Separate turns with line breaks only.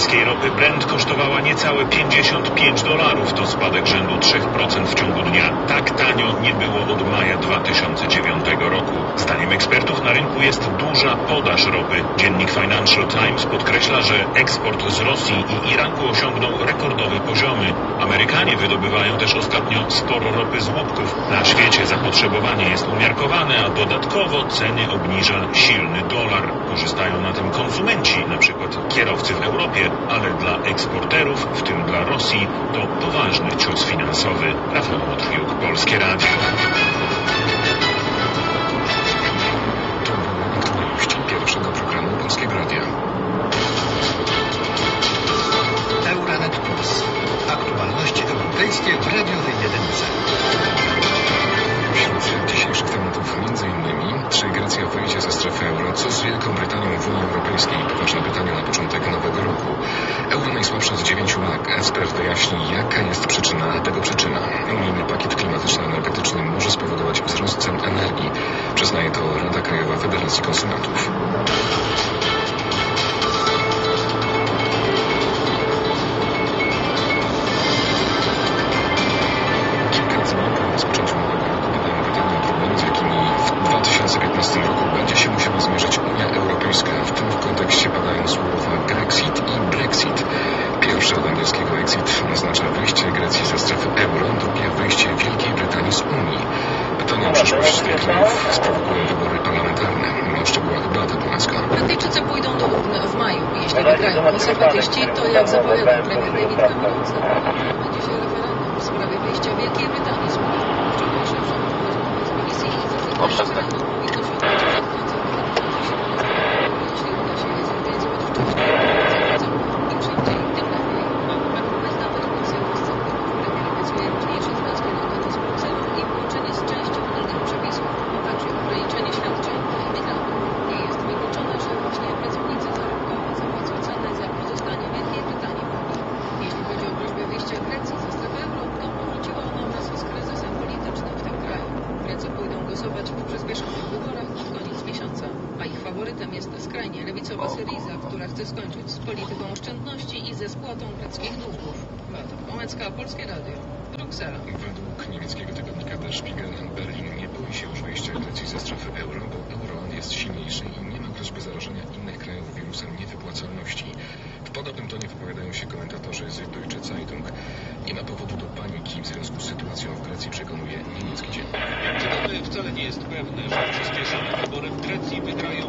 brytyjskiej ropy Brent kosztowała niecałe 55 dolarów. To spadek rzędu 3% w ciągu dnia. Tak tanio nie było od maja 2009 roku. Zdaniem ekspertów na rynku jest duża podaż ropy. Dziennik Financial Times podkreśla, że eksport z Rosji i Iraku osiągnął rekordowe poziomy. Amerykanie wydobywają też ostatnio sporo ropy z łupków. Na świecie zapotrzebowanie jest umiarkowane, a dodatkowo ceny obniża silny dolar. Korzystają na tym konsumenci, na przykład kierowcy w Europie, ale dla eksporterów, w tym dla Rosji, to poważny cios finansowy. Rafał Motriuk, Polskie Radio.
Radiowej jedynce.
Wśród dzisiejszych tematów m.in. czy Grecja wyjdzie ze strefy euro, co z Wielką Brytanią w Unii Europejskiej? Poważne pytanie na początek nowego roku. Euro najsłabsze od 9 lat. Ekspert wyjaśni, jaka jest przyczyna tego przyczyna. Unijny pakiet klimatyczno-energetyczny może spowodować wzrost cen energii. Przyznaje to Rada Krajowa Federacji Konsumentów. 2015 roku będzie się musiała zmierzyć Unia Europejska. W tym kontekście padają słowa Grexit i Brexit. Pierwsze od angielskiego exit oznacza wyjście Grecji ze strefy euro, drugie wyjście Wielkiej Brytanii z Unii. Pytania o przyszłość tych krajów sprowokują wybory parlamentarne. O szczegółach Beata Połaska.
Brytyjczycy pójdą do urn w maju. Jeśli wygrają konserwatyści, to jak zapowiadał premier David Cameron, będzie się referendum w sprawie wyjścia Wielkiej Brytanii z Unii. Wczoraj szef rządu rozmawiał z BBC i zapowiedział, że powinno się odbyć przed końcem Jeśli uda się je zorganizować wcześniej, zapowiedzą im szybciej, tym lepiej. Argument nawet konserwatywny premier obiecuje różniejsze związki narodowe z Brukselą i połączenie z częścią unijnych przepisów, a także ograniczenie świadczeń dla imigrantów. Nie jest wykluczone, że właśnie pracownicy zarobkowi zapłacą cenę za pozostanie Wielkiej Brytanii w Unii. Jeśli chodzi o groźbę wyjścia Grecji ze strefy euro, to powróciła ona wraz z kryzysem politycznym w tym kraju. Grecy pójdą głosować w przyspieszonych wyborach pod koniec miesiąca, a ich faworytem jest skrajnie lewicowa Syriza, która chce skończyć z polityką oszczędności i ze spłatą greckich długów. Beata Pomecka, Polskie Radio, Bruksela.
Według niemieckiego tygodnika Der Spiegel Berlin nie boi się już wyjścia Grecji ze strefy euro, bo euro jest silniejszy i nie ma groźby zarażenia innych krajów wirusem niewypłacalności. W podobnym tonie wypowiadają się komentatorzy z Deutsche Zeitung. Nie ma powodu do paniki w związku z sytuacją w Grecji, przekonuje
wcale nie jest pewne, że przyspieszone wybory w Grecji wygrają